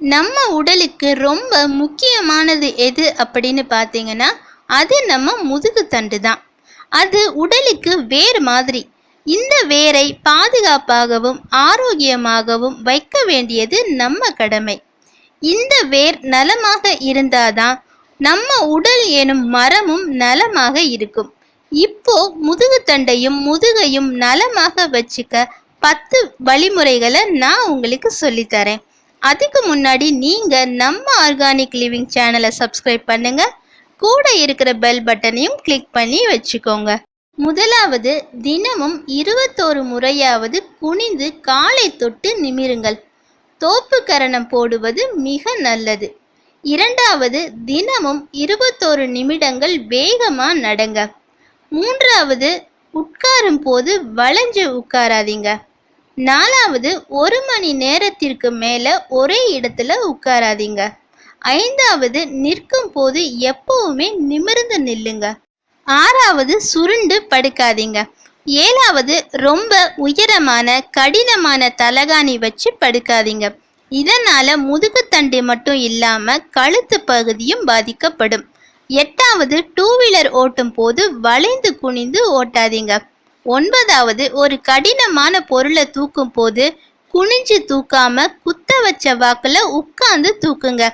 நம்ம உடலுக்கு ரொம்ப முக்கியமானது எது அப்படின்னு பார்த்தீங்கன்னா அது நம்ம முதுகு தண்டு தான். அது உடலுக்கு வேர் மாதிரி. இந்த வேரை பாதுகாப்பாகவும் ஆரோக்கியமாகவும் வைக்க வேண்டியது நம்ம கடமை. இந்த வேர் நலமாக இருந்தாதான் நம்ம உடல் எனும் மரமும் நலமாக இருக்கும். இப்போ முதுகு தண்டையும் முதுகையும் நலமாக வச்சுக்க பத்து வழிமுறைகளை நான் உங்களுக்கு சொல்லித்தரேன். அதுக்கு முன்னாடி நீங்கள் நம்ம ஆர்கானிக் லிவிங் சேனலை சப்ஸ்கிரைப் பண்ணுங்க. கூட இருக்கிற பெல் பட்டனையும் கிளிக் பண்ணி வச்சுக்கோங்க. முதலாவது தினமும் இருபத்தோரு முறையாவது குனிந்து காலை தொட்டு நிமிருங்கள். தோப்பு கரணம் போடுவது மிக நல்லது. இரண்டாவது தினமும் இருபத்தோரு நிமிடங்கள் வேகமாக நடங்க. மூன்றாவது உட்காரும் போது வளைஞ்சு உட்காராதீங்க. நாலாவது ஒரு மணி நேரத்திற்கு மேலே ஒரே இடத்துல உட்காராதீங்க. ஐந்தாவது நிற்கும் போது எப்பவுமே நிமிர்ந்து நில்லுங்க. ஆறாவது சுருண்டு படுக்காதீங்க. ஏழாவது ரொம்ப உயரமான கடினமான தலகாணி வச்சு படுக்காதீங்க. இதனால் முதுகுத்தண்டு மட்டும் இல்லாமல் கழுத்து பகுதியும் பாதிக்கப்படும். எட்டாவது டூ வீலர் ஓட்டும் போது வளைந்து குனிந்து ஓட்டாதீங்க. ஒன்பதாவது ஒரு கடினமான பொருளை தூக்கும் போது குனிஞ்சு தூக்காம குத்த வச்ச வாக்குல உட்கார்ந்து தூக்குங்க.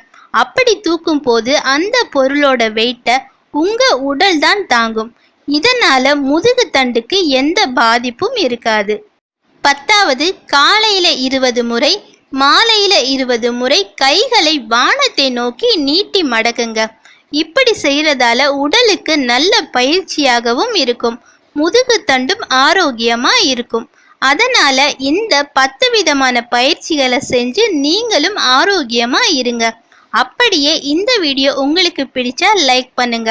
அப்படி தூக்கும் போது அந்த பொருளோட வெயிட்டை உங்க உடல் தான் தாங்கும். இதனால முதுகு தண்டுக்கு எந்த பாதிப்பும் இருக்காது. பத்தாவது காலையில இருபது முறை மாலையில இருபது முறை கைகளை வானத்தை நோக்கி நீட்டி மடக்குங்க. இப்படி செய்யறதால உடலுக்கு நல்ல பயிற்சியாகவும் இருக்கும். முதுகு தண்டும் ஆரோக்கியமா இருக்கும் அதனால இந்த பத்து விதமான பயிற்சிகளை செஞ்சு நீங்களும் ஆரோக்கியமா இருங்க அப்படியே இந்த வீடியோ உங்களுக்கு பிடிச்சா லைக் பண்ணுங்க.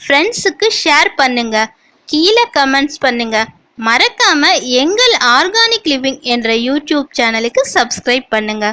ஃப்ரெண்ட்ஸுக்கு ஷேர் பண்ணுங்க. கீழே கமெண்ட்ஸ் பண்ணுங்க. மறக்காம எங்கள் ஆர்கானிக் லிவிங் என்ற யூடியூப் சேனலுக்கு சப்ஸ்கிரைப் பண்ணுங்க.